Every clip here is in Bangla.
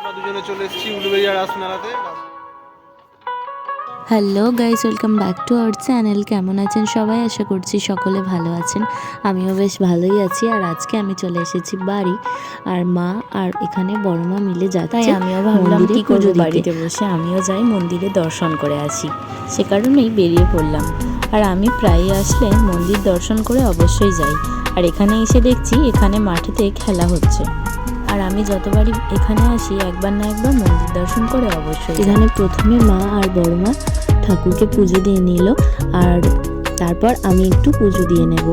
আমরা দুজনে চলে এসেছি উলুবেরিয়া রাস মেলাতে। Hello guys welcome back to our channel. কেমন আছেন সবাই? আশা করছি সকলে ভালো আছেন। আমিও বেশ ভালোই আছি। আর আজকে আমি চলে এসেছি বাড়ি। আর মা আর এখানে বড় মা মিলে যাচ্ছে। তাই আমিও ভাবলাম কি করব বাড়িতে বসে আমিও যাই মন্দিরে দর্শন করে আসি। সে কারণেই বেরিয়ে পড়লাম। আর আমি প্রায়ই আসলে মন্দির দর্শন করে অবশ্যই যাই। আর এখানে এসে দেখছি এখানে মাঠেতে খেলা হচ্ছে। আর আমি যতবারই এখানে আসি একবার না একবার মন্দির দর্শন করে অবশ্যই এখানে প্রথমে মা আর বড় মা ঠাকুরকে পুজো দিয়ে নিল আর তারপর আমি একটু পুজো দিয়ে নেব।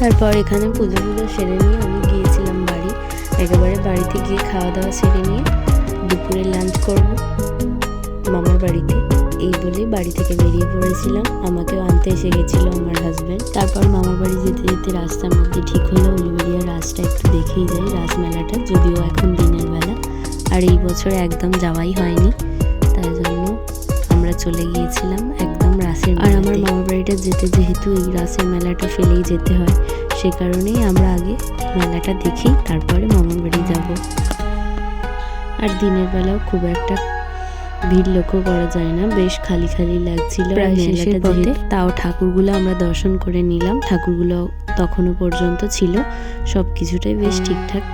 তারপর এখানে পুজো পুজো সেরে নিয়ে আমি গিয়েছিলাম বাড়ি। একেবারে বাড়িতে গিয়ে খাওয়া দাওয়া সেরে নিয়ে দুপুরে লাঞ্চ করব মামার বাড়িতে। এই বলে বাড়ি থেকে বেরিয়ে পড়েছিলাম। আমাকেও আনতে এসে গেছিল আমার হাজব্যান্ড তারপর মামার বাড়ি যেতে যেতে রাস্তার মধ্যে ঠিক হলো উলুবেরিয়া রাসটা একটু দেখেই যাই রাস মেলাটা যদিও এখন দিনের বেলা। আর এই বছর একদম যাওয়াই হয়নি। তাই জন্য আমরা চলে গিয়েছিলাম একদম রাসের আর আমার মামার বাড়িটা যেতে যেহেতু এই রাসের মেলাটা ফেলেই যেতে হয় সে কারণেই আমরা আগে মেলাটা দেখি তারপরে মামার বাড়ি যাব। আর দিনের বেলাও খুব একটা ভিড় লক্ষ্য করা যায় না। বেশ খালি খালি লাগছিল তাও ঠাকুরগুলো আমরা দর্শন করে নিলাম। ঠাকুরগুলো তখনও পর্যন্ত ছিল। সব কিছুটাই বেশ ঠিকঠাক।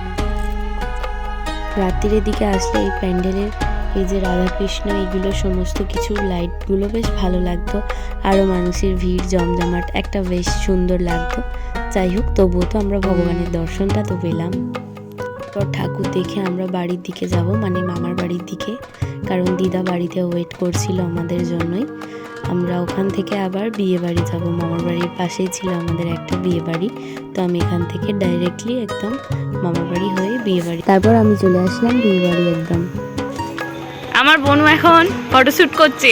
রাত্রির দিকে আসলে এই প্যান্ডেলের এই যে রাধাকৃষ্ণ এইগুলো সমস্ত কিছু লাইটগুলো বেশ ভালো লাগতো। আরও মানুষের ভিড় জমজমাট একটা বেশ সুন্দর লাগতো। যাই হোক তবুও তো আমরা ভগবানের দর্শনটা তো পেলাম। তারপর ঠাকুর দেখে আমরা বাড়ির দিকে যাব মানে মামার বাড়ির দিকে। কারণ দিদা বাড়িতে ওয়েট করছিল আমাদের জন্যই। আমরা ওখান থেকে আবার বিয়ে বাড়ি যাব। মামার বাড়ির পাশেই ছিল আমাদের একটা বিয়ে বাড়ি। তো আমি এখান থেকে ডাইরেক্টলি একদম মামার বাড়ি হয়ে বিয়ে বাড়ি। তারপর আমি চলে আসলাম বিয়ে বাড়ি একদম। আমার বোনু এখন ফটোশুট করছে।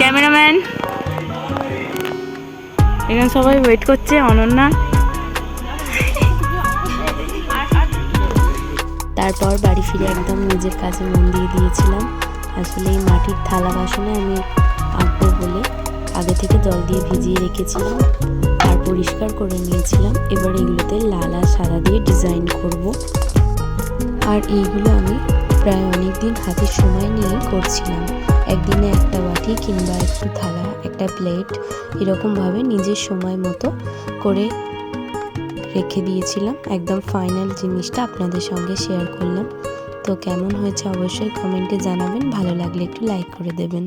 ক্যামেরাম্যান। এখানে সবাই ওয়েট করছে অনন্যা। তারপর বাড়ি ফিরে একদম নিজের কাজে মন দিয়ে দিয়েছিলাম। আসলে এই মাটির থালা বাসনে আমি আঁকবো বলে আগে থেকে জল দিয়ে ভিজিয়ে রেখেছিলাম, আর পরিষ্কার করে নিয়েছিলাম। এবার এগুলোতে লাল আর সাদা দিয়ে ডিজাইন করব। আর এইগুলো আমি প্রায় অনেক দিন হাতে সময় নিয়ে করছিলাম। একদিনে একটা বাটি কিংবা একটু থালা, একটা প্লেট, এরকমভাবে নিজের সময় মতো করে রেখে দিয়েছিলাম। একদম ফাইনাল জিনিসটা আপনাদের সঙ্গে শেয়ার করলাম। তো কেমন হয়েছে অবশ্যই কমেন্টে জানাবেন। ভালো লাগলে একটু লাইক করে দেবেন।